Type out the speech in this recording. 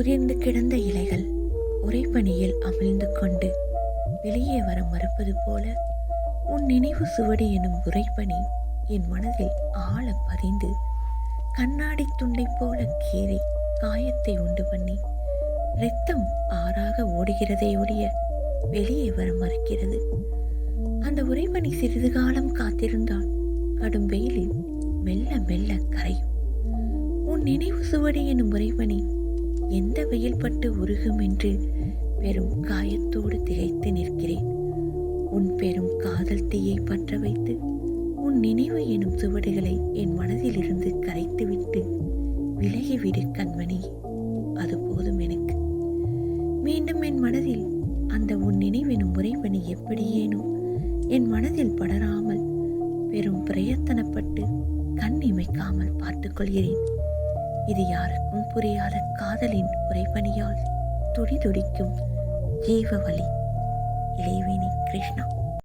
உதிர்ந்து கிடந்த இலைகள் உறைபனியில் அமிழ்ந்து கொண்டு வெளியே வர மறுப்பது போல உன் நினைவு சுவடி எனும் உறைபனி என் மனதில் ஆழ பதிந்து கண்ணாடி துண்டை போல கீறி காயத்தை உண்டு பண்ணி இரத்தம் ஆறாக ஓடுகிறதே ஒழிய வெளியே வர மறுக்கிறது. அந்த உறைபனி சிறிது காலம் காத்திருந்தால் கடும் வெயிலில் மெல்ல மெல்ல கரையும். உன் நினைவு சுவடி எனும் உறைபனி எந்த வெயில் பட்டு உருகும் என்று பெரும் காயத்தோடு திகைத்து நிற்கிறேன். உன் பெரும் காதல் தீயை பற்ற வைத்து உன் நினைவு எனும் சுவடுகளை என் மனதிலிருந்து கரைத்துவிட்டு விலகிவிடு கண்மணி அது போதும் எனக்கு. மீண்டும் என் மனதில் அந்த உன் நினைவெனும் முறைப்பணி எப்படியேனும் என் மனதில் படராமல் பெரும் பிரயத்தனப்பட்டு கண் இமைக்காமல் பார்த்துக்கொள்கிறேன். இது யாருக்கும் புரியாத காதலின் உரைபணியால் துடிதுடிக்கும் ஜீவவழி. வலி இளைவேணி கிருஷ்ணா.